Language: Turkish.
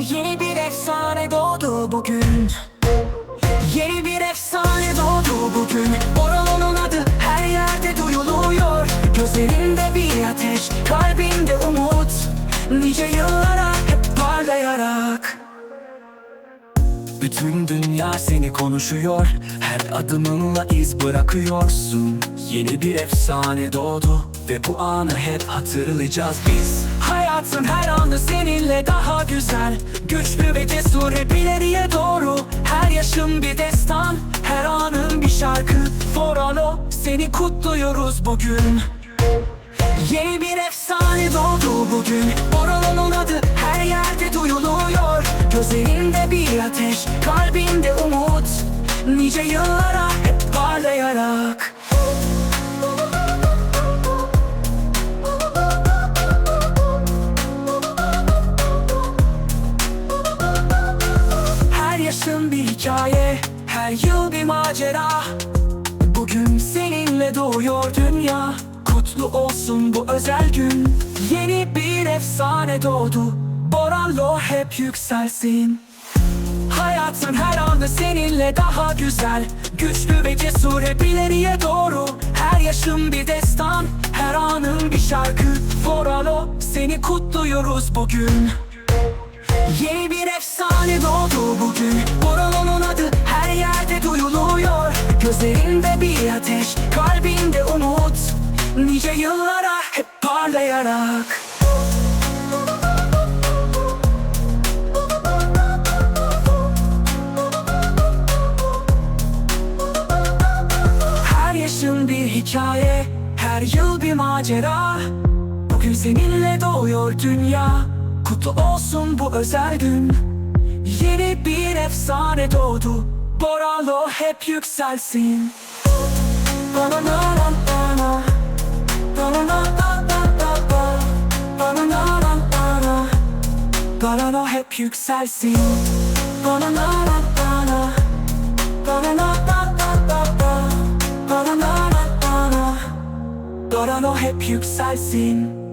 Yeni bir efsane doğdu bugün. Yeni bir efsane doğdu bugün. Boralo'nun adı her yerde duyuluyor. Gözlerinde bir ateş, kalbinde umut. Nice yıllara hep parlayarak. Bütün dünya seni konuşuyor. Her adımınla iz bırakıyorsun. Yeni bir efsane doğdu Ve bu anı hep hatırlayacağız biz Hayatın her anı seninle daha güzel. Güçlü ve cesur hep ileriye doğru. Her yaşın bir destan Her anın bir şarkı. Foralo seni kutluyoruz bugün. Yeni bir efsane doğdu bugün. Boralo'nun adı her yerde duyuluyor. Gözlerinde bir ateş, kalbinde umut. Nice yıllara hep parlayarak Bir hikaye, her yıl bir macera. Bugün seninle doğuyor dünya Kutlu olsun bu özel gün. Yeni bir efsane doğdu Boralo hep yükselsin. Hayatın her anı seninle daha güzel. Güçlü ve cesur hep ileriye doğru. Her yaşın bir destan Her anın bir şarkı. Boralo seni kutluyoruz bugün. Yeni bir efsane doğdu bugün Gözlerinde bir ateş, kalbinde umut. Nice yıllara hep parlayarak. Her yaşın bir hikaye, her yıl bir macera. Bugün seninle doğuyor dünya. Kutlu olsun bu özel gün. Yeni bir efsane doğdu Boralo hep yükselsin Boralo hep yükselsin Boralo hep yükselsin